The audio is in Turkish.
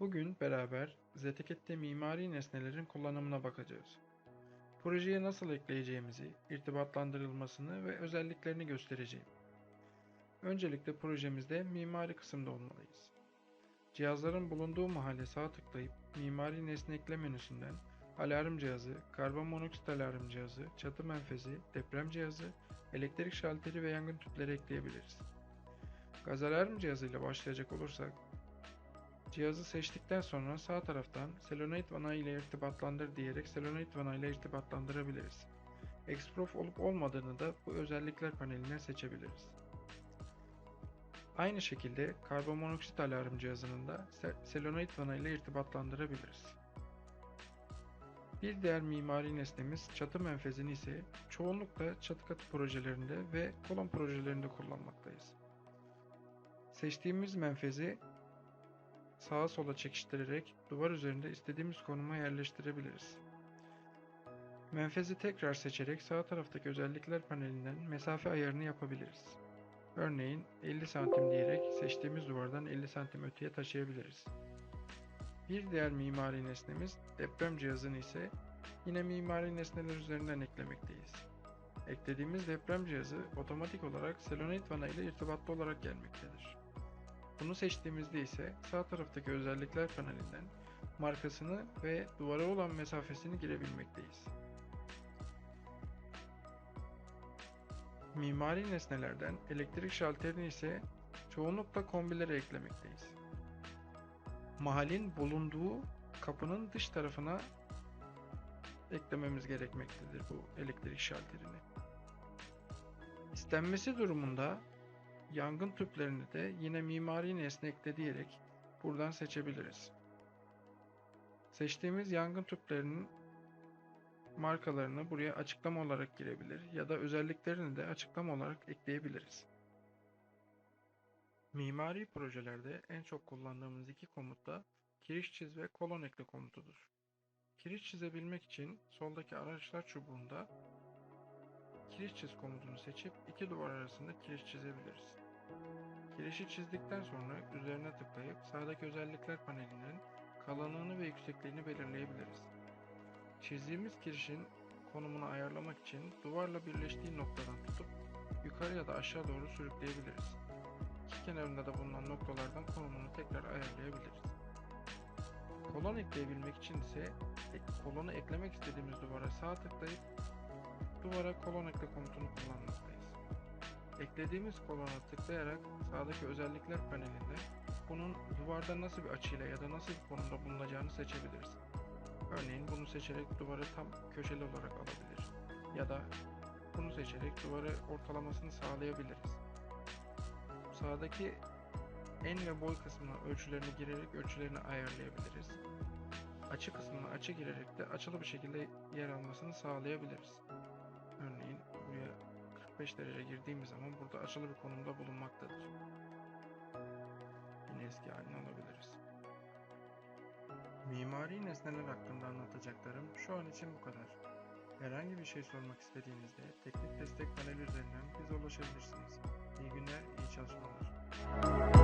Bugün beraber Zeteket'te mimari nesnelerin kullanımına bakacağız. Projeye nasıl ekleyeceğimizi, irtibatlandırılmasını ve özelliklerini göstereceğim. Öncelikle projemizde mimari kısımda olmalıyız. Cihazların bulunduğu mahalle sağ tıklayıp mimari nesne ekle menüsünden alarm cihazı, karbon monoksit alarm cihazı, çatı menfezi, deprem cihazı, elektrik şalteri ve yangın tüpleri ekleyebiliriz. Gaz alarm cihazıyla başlayacak olursak Cihazı seçtikten sonra sağ taraftan Selenoid vana ile irtibatlandır diyerek Selenoid vana ile irtibatlandırabiliriz. Exprof olup olmadığını da bu özellikler panelinden seçebiliriz. Aynı şekilde karbon monoksit alarm cihazının da Se- Selenoid vana ile irtibatlandırabiliriz. Bir diğer mimari nesnemiz çatı menfezini ise çoğunlukla çatı katı projelerinde ve kolon projelerinde kullanmaktayız. Seçtiğimiz menfezi sağa sola çekiştirerek duvar üzerinde istediğimiz konuma yerleştirebiliriz. Menfezi tekrar seçerek sağ taraftaki özellikler panelinden mesafe ayarını yapabiliriz. Örneğin 50 santim diyerek seçtiğimiz duvardan 50 santim öteye taşıyabiliriz. Bir diğer mimari nesnemiz deprem cihazını ise yine mimari nesneler üzerinden eklemekteyiz. Eklediğimiz deprem cihazı otomatik olarak Selenoid vana ile irtibatlı olarak gelmektedir. Bunu seçtiğimizde ise sağ taraftaki özellikler panelinden markasını ve duvara olan mesafesini girebilmekteyiz. Mimari nesnelerden elektrik şalterini ise çoğunlukla kombilere eklemekteyiz. Mahalin bulunduğu kapının dış tarafına eklememiz gerekmektedir bu elektrik şalterini. İstenmesi durumunda Yangın tüplerini de yine mimari nesne ekle diyerek buradan seçebiliriz. Seçtiğimiz yangın tüplerinin markalarını buraya açıklama olarak girebilir ya da özelliklerini de açıklama olarak ekleyebiliriz. Mimari projelerde en çok kullandığımız iki komut da kiriş çiz ve kolon ekle komutudur. Kiriş çizebilmek için soldaki araçlar çubuğunda kiriş çiz komutunu seçip iki duvar arasında kiriş çizebiliriz. Kirişi çizdikten sonra üzerine tıklayıp sağdaki özellikler panelinden kalınlığını ve yüksekliğini belirleyebiliriz. Çizdiğimiz kirişin konumunu ayarlamak için duvarla birleştiği noktadan tutup yukarı ya da aşağı doğru sürükleyebiliriz. İki kenarında da bulunan noktalardan konumunu tekrar ayarlayabiliriz. Kolon ekleyebilmek için ise kolonu eklemek istediğimiz duvara sağ tıklayıp duvara kolon ekle komutunu kullanmaktayız. Eklediğimiz kolona tıklayarak sağdaki özellikler panelinde bunun duvarda nasıl bir açıyla ya da nasıl bir konumda bulunacağını seçebiliriz. Örneğin bunu seçerek duvarı tam köşeli olarak alabilir ya da bunu seçerek duvarı ortalamasını sağlayabiliriz. Sağdaki en ve boy kısmına ölçülerini girerek ölçülerini ayarlayabiliriz. Açı kısmına açı girerek de açılı bir şekilde yer almasını sağlayabiliriz. Örneğin buraya 45 derece girdiğimiz zaman burada açılı bir konumda bulunmaktadır. Yine eski halini alabiliriz. Mimari nesneler hakkında anlatacaklarım şu an için bu kadar. Herhangi bir şey sormak istediğinizde teknik destek paneli üzerinden bize ulaşabilirsiniz. İyi günler, iyi çalışmalar.